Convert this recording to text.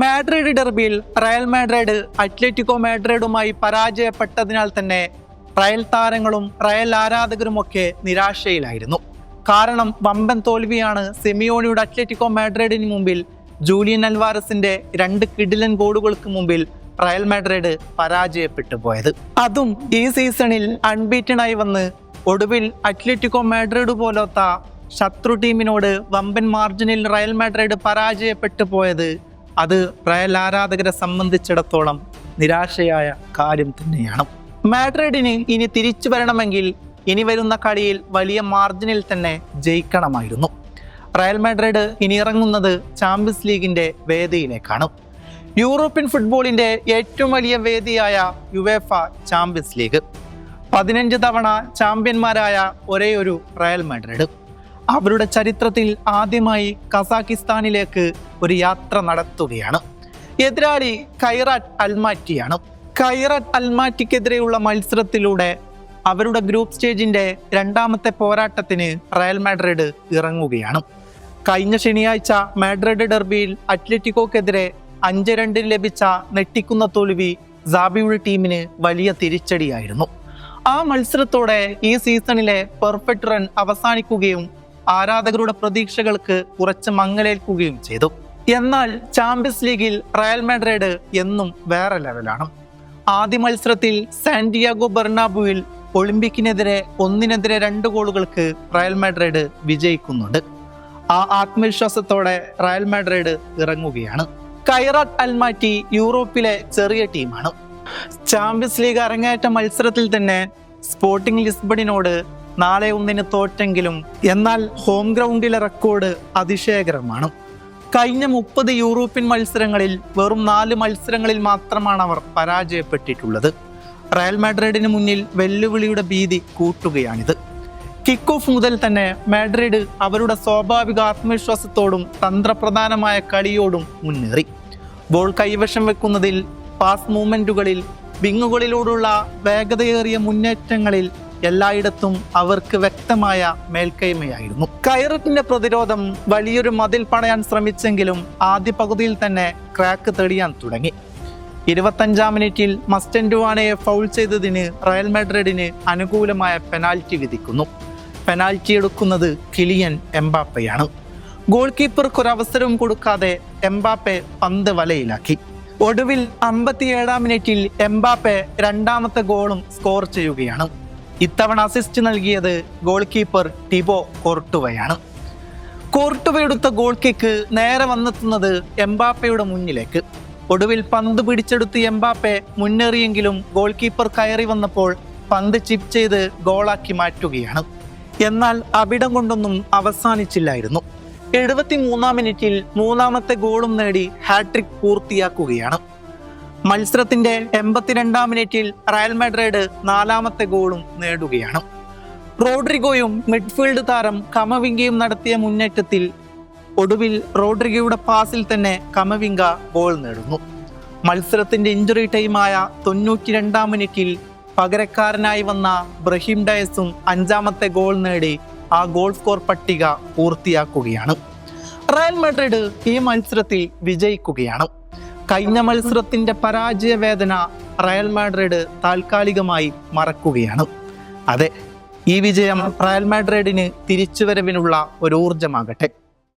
Madrid ഡെർബിയിൽ Real Madrid Atletico മാഡ്രിഡുമായി പരാജയപ്പെട്ടതിനാൽ തന്നെ റയൽ താരങ്ങളും റയൽ ആരാധകരുമൊക്കെ നിരാശയിലായിരുന്നു. കാരണം വമ്പൻ തോൽവിയാണ് സെമിയോണിയുടെ അത്ലറ്റിക്കോ മാഡ്രിഡിന് മുമ്പിൽ ജൂലിയൻ അൽവാരസിന്റെ രണ്ട് കിഡിലൻ ഗോളുകൾക്ക് മുമ്പിൽ റയൽ മാഡ്രിഡ് പരാജയപ്പെട്ടു പോയത്. അതും ഈ സീസണിൽ അൺബീറ്റനായി വന്ന് ഒടുവിൽ അത്ലറ്റിക്കോ മാഡ്രിഡ് പോലത്തെ ശത്രു ടീമിനോട് വമ്പൻ മാർജിനിൽ റയൽ മാഡ്രിഡ് പരാജയപ്പെട്ടു പോയത് അത് പ്രയലാരാധകരെ സംബന്ധിച്ചിടത്തോളം നിരാശയായ കാര്യം തന്നെയാണ്. മാഡ്രിഡിന് ഇനി തിരിച്ചു വരണമെങ്കിൽ ഇനി വരുന്ന കളിയിൽ വലിയ മാർജിനിൽ തന്നെ ജയിക്കണമായിരുന്നു. റയൽ മാഡ്രിഡ് ഇനി ഇറങ്ങുന്നത് ചാമ്പ്യൻസ് ലീഗിന്റെ വേദിയിലേക്കാണ്. യൂറോപ്യൻ ഫുട്ബോളിന്റെ ഏറ്റവും വലിയ വേദിയായ യുവേഫ ചാമ്പ്യൻസ് ലീഗ്. പതിനഞ്ച് തവണ ചാമ്പ്യന്മാരായ ഒരേ ഒരു റയൽ മാഡ്രിഡ്. അവരുടെ ചരിത്രത്തിൽ ആദ്യമായി കസാക്കിസ്ഥാനിലേക്ക് ഒരു യാത്ര നടത്തുകയാണ്. എതിരാളി കൈറാറ്റ് അൽമാറ്റിയാണ്. കൈറാറ്റ് അൽമാറ്റിക്കെതിരെയുള്ള മത്സരത്തിലൂടെ അവരുടെ ഗ്രൂപ്പ് സ്റ്റേജിന്റെ രണ്ടാമത്തെ പോരാട്ടത്തിന് റയൽ മാഡ്രിഡ് ഇറങ്ങുകയാണ്. കഴിഞ്ഞ ശനിയാഴ്ച മാഡ്രിഡ് ഡെർബിയിൽ അത്ലറ്റിക്കോക്കെതിരെ അഞ്ച് രണ്ടിന് ലഭിച്ച നെട്ടിക്കുന്ന തോൽവി സാബിയുടെ ടീമിന് വലിയ തിരിച്ചടിയായിരുന്നു. ആ മത്സരത്തോടെ ഈ സീസണിലെ പെർഫെക്റ്റ് റൺ അവസാനിക്കുകയും ആരാധകരുടെ പ്രതീക്ഷകൾക്ക് കുറച്ച് മങ്ങലേൽക്കുകയും ചെയ്തു. എന്നാൽ ചാമ്പ്യൻസ് ലീഗിൽ റയൽ മാഡ്രിഡ് എന്നും വേറെ ലെവലാണ് ആദ്യ മത്സരത്തിൽ സാന്റിയാഗോ ബെർണാബുവിൽ ഒളിമ്പിക്കിനെതിരെ ഒന്നിനെതിരെ രണ്ട് ഗോളുകൾക്ക് റയൽ മാഡ്രിഡ് വിജയിക്കുന്നുണ്ട്. ആ ആത്മവിശ്വാസത്തോടെ റയൽ മാഡ്രിഡ് ഇറങ്ങുകയാണ്. കൈറാട്ട് അൽമാറ്റി യൂറോപ്പിലെ ചെറിയ ടീമാണ്. ചാമ്പ്യൻസ് ലീഗ് അരങ്ങേറ്റ മത്സരത്തിൽ തന്നെ സ്പോർട്ടിംഗ് ലിസ്ബണിനോട് നാളെ ഒന്നിന് തോറ്റെങ്കിലും എന്നാൽ ഹോം ഗ്രൗണ്ടിലെ റെക്കോർഡ് അതിശയകരമാണ്. കഴിഞ്ഞ മുപ്പത് യൂറോപ്യൻ മത്സരങ്ങളിൽ വെറും നാല് മത്സരങ്ങളിൽ മാത്രമാണ് അവർ പരാജയപ്പെട്ടിട്ടുള്ളത്. റയൽ മാഡ്രിഡിന് മുന്നിൽ വെല്ലുവിളിയുടെ ഭീതി കൂട്ടുകയാണിത്. കിക്ക് ഓഫ് മുതൽ തന്നെ മാഡ്രിഡ് അവരുടെ സ്വാഭാവിക ആത്മവിശ്വാസത്തോടും തന്ത്രപ്രധാനമായ കളിയോടും മുന്നേറി. ബോൾ കൈവശം വെക്കുന്നതിൽ പാസ് മൂവ്മെന്റുകളിൽ വിങ്ങുകളിലൂടുള്ള വേഗതയേറിയ മുന്നേറ്റങ്ങളിൽ എല്ലായിടത്തും അവർക്ക് വ്യക്തമായ മേൽക്കൈമയായിരുന്നു. കൈററ്റിന്റെ പ്രതിരോധം വലിയൊരു മതിൽ പണയാൻ ശ്രമിച്ചെങ്കിലും ആദ്യ പകുതിയിൽ തന്നെ ക്രാക്ക് തെളിയാൻ തുടങ്ങി. ഇരുപത്തഞ്ചാം മിനിറ്റിൽ മസ്റ്റൻഡുവാനയെ ഫൗൾ ചെയ്തതിന് റയൽ മാഡ്രിഡിന് അനുകൂലമായ പെനാൽറ്റി വിധിക്കുന്നു. പെനാൽറ്റി എടുക്കുന്നത് കിലിയൻ എംബാപ്പയാണ്. ഗോൾ അവസരവും കൊടുക്കാതെ എംബാപ്പെ പന്ത് വലയിലാക്കി. ഒടുവിൽ അമ്പത്തിയേഴാം മിനിറ്റിൽ എംബാപ്പെ രണ്ടാമത്തെ ഗോളും സ്കോർ ചെയ്യുകയാണ്. ഇത്തവണ അസിസ്റ്റ് നൽകിയത് ഗോൾ കീപ്പർ ടിബോ കോർട്ടുവയാണ്. കോർട്ടുവ എടുത്ത ഗോൾ കിക്ക് നേരെ വന്നെത്തുന്നത് എംബാപ്പയുടെ മുന്നിലേക്ക്. ഒടുവിൽ പന്ത് പിടിച്ചെടുത്ത് എംബാപ്പെ മുന്നേറിയെങ്കിലും ഗോൾ കീപ്പർ കയറി വന്നപ്പോൾ പന്ത് ചിപ്പ് ചെയ്ത് ഗോളാക്കി മാറ്റുകയാണ്. എന്നാൽ അവിടം കൊണ്ടൊന്നും അവസാനിച്ചില്ലായിരുന്നു. എഴുപത്തി മൂന്നാം മിനിറ്റിൽ മൂന്നാമത്തെ ഗോളും നേടി ഹാട്രിക് പൂർത്തിയാക്കുകയാണ്. മത്സരത്തിന്റെ എൺപത്തിരണ്ടാം മിനിറ്റിൽ റയൽ മാഡ്രിഡ് നാലാമത്തെ ഗോളും നേടുകയാണ്. റോഡ്രിഗോയും മിഡ്ഫീൽഡ് താരം കമവിംഗയും നടത്തിയ മുന്നേറ്റത്തിൽ ഒടുവിൽ റോഡ്രിഗോയുടെ പാസിൽ തന്നെ കമവിംഗ ഗോൾ നേടുന്നു. മത്സരത്തിന്റെ ഇഞ്ചുറി ടൈമായ തൊണ്ണൂറ്റി രണ്ടാം മിനിറ്റിൽ പകരക്കാരനായി വന്ന ബ്രഹീം ഡയസും അഞ്ചാമത്തെ ഗോൾ നേടി ആ ഗോൾ സ്കോർ പട്ടിക പൂർത്തിയാക്കുകയാണ്. റയൽ മെഡ്രിഡ് ഈ മത്സരത്തിൽ വിജയിക്കുകയാണ്. കഴിഞ്ഞ മത്സരത്തിന്റെ പരാജയ വേദന റയൽ മാഡ്രിഡ് താൽക്കാലികമായി മറക്കുകയാണ്. അതെ ഈ വിജയം റയൽ മാഡ്രിഡിന് തിരിച്ചുവരവിനുള്ള ഒരു ഊർജമാകട്ടെ